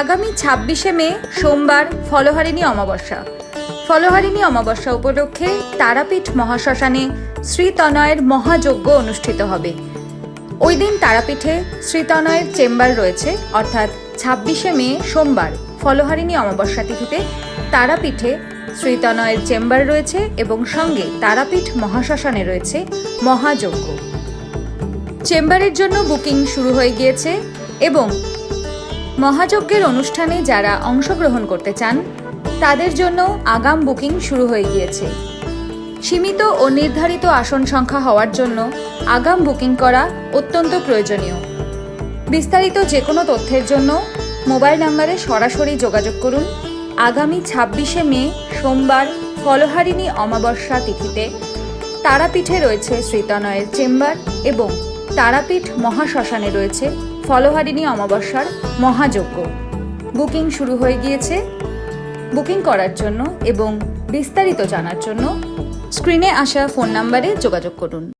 আগামী ছাব্বিশে মে, সোমবার ফলহারিণী অমাবস্যা। ফলহারিণী অমাবস্যা উপলক্ষে তারাপীঠ মহাশ্মশানে শ্রীতনয়ের মহাযজ্ঞ অনুষ্ঠিত হবে। ওই দিন তারাপীঠে শ্রীতনয়ের চেম্বার রয়েছে, অর্থাৎ ছাব্বিশে মে, সোমবার ফলহারিণী অমাবস্যা তিথিতে তারাপীঠে শ্রীতনয়ের চেম্বার রয়েছে এবং সঙ্গে তারাপীঠ মহাশ্মশানে রয়েছে মহাযজ্ঞ। চেম্বারের জন্য বুকিং শুরু হয়ে গিয়েছে এবং মহাযজ্ঞের অনুষ্ঠানে যারা অংশগ্রহণ করতে চান, তাদের জন্য আগাম বুকিং শুরু হয়ে গিয়েছে। সীমিত ও নির্ধারিত আসন সংখ্যা হওয়ার জন্য আগাম বুকিং করা অত্যন্ত প্রয়োজনীয়। বিস্তারিত যে কোনো তথ্যের জন্য মোবাইল নম্বরে সরাসরি যোগাযোগ করুন। আগামী ছাব্বিশে মে, সোমবার, ফলহারিণী অমাবস্যা তিথিতে তারাপীঠে রয়েছে শ্রীতনয়ের চেম্বার এবং তারাপীঠ মহাশ্মশানে রয়েছে ফলহারিণী অমাবস্যার মহাযজ্ঞ। বুকিং শুরু হয়ে গিয়েছে। বুকিং করার জন্য এবং বিস্তারিত জানার জন্য স্ক্রিনে আসা ফোন নাম্বারে যোগাযোগ করুন।